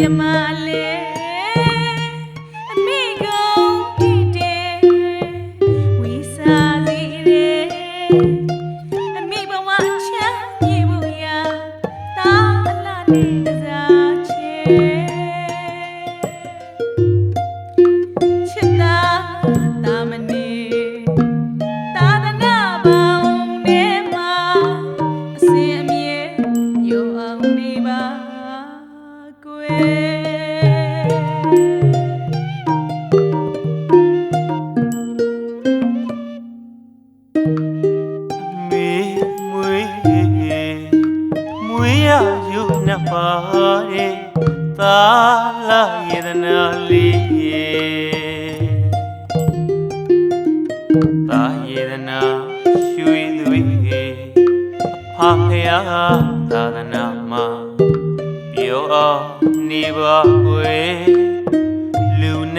Ya, dia mah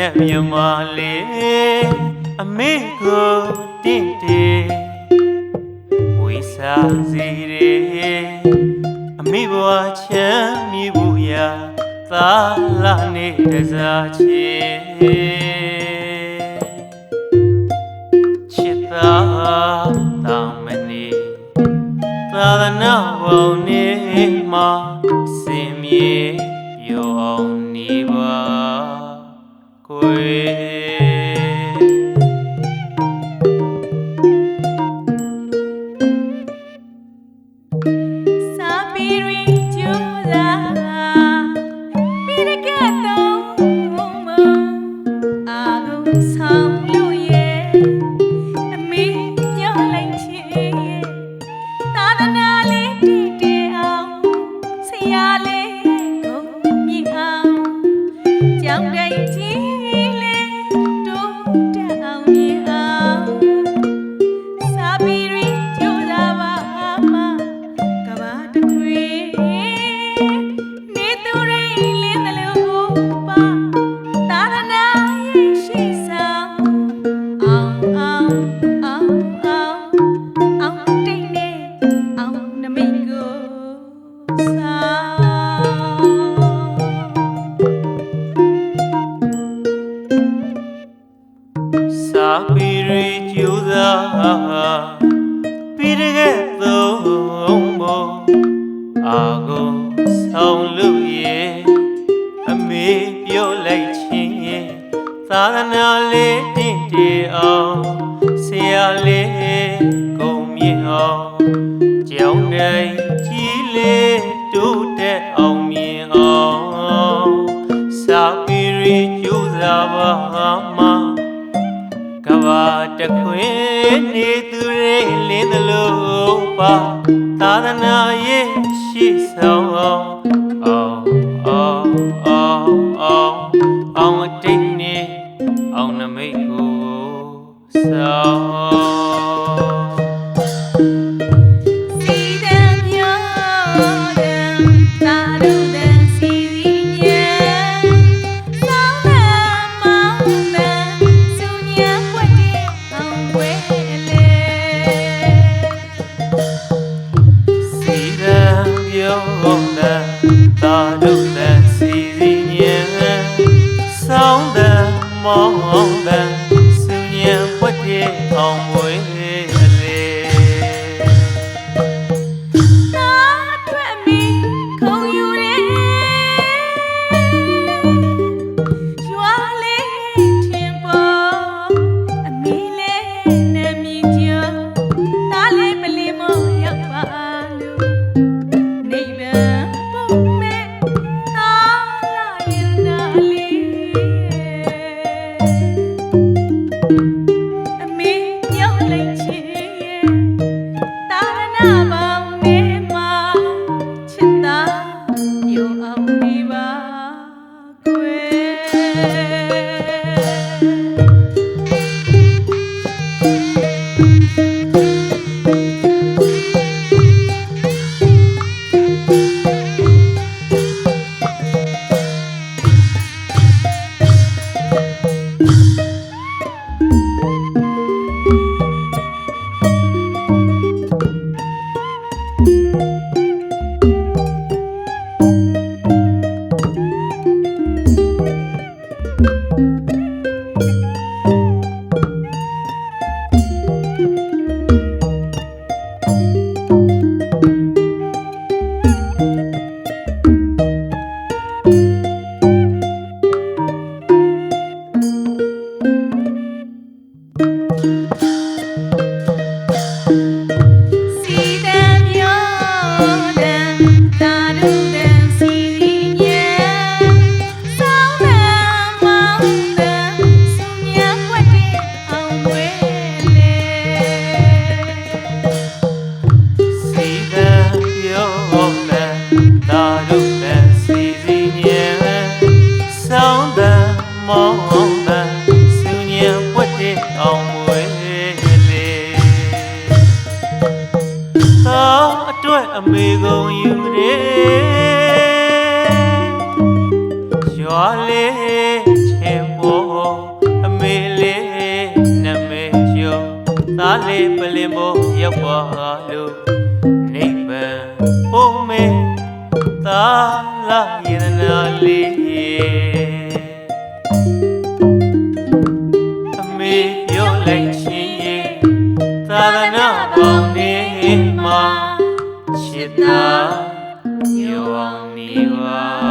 နဲ့မြမလေးအမေကိုတင့်တေဝိစာစီရေအမေဘွားချမ်းမြေဘူးရာသာလာနေတစားချေချစ်သာတောင်မနေသာသနာဘုံနေမှာစင်မြေပြောင်းနေပါ 回。 တွေကြိုးစားပြီးတကယ်သုံးဖို့အာကိုဆောင်လို့ရဲ့အမေပြောလိုက်ချင်းရဲ့သာသနာလေးတင့်တည်အောင်ဆရာလေးကုန်မြင့်အောင်ကြောင်းတိုင်းကြီးလေးတိုးတက်အောင်မြင်အောင်စာပေရီကြိုးစားပါမှာ ပါတခွင်နေသူရေလင်းသလိုပါသာသနာရေးရှိဆောင်အောင်အောင်အောင်အောင်အောင်တိတ် Ta ရောက်ပါလို့နိဗ္ဗာန်ဘုံမေသာလာယရနာလေးအမေပြောလိုက်ချင်းရဲ့သာသနာပေါင်းနေမှာချစ်တာပြောအောင်နေပါ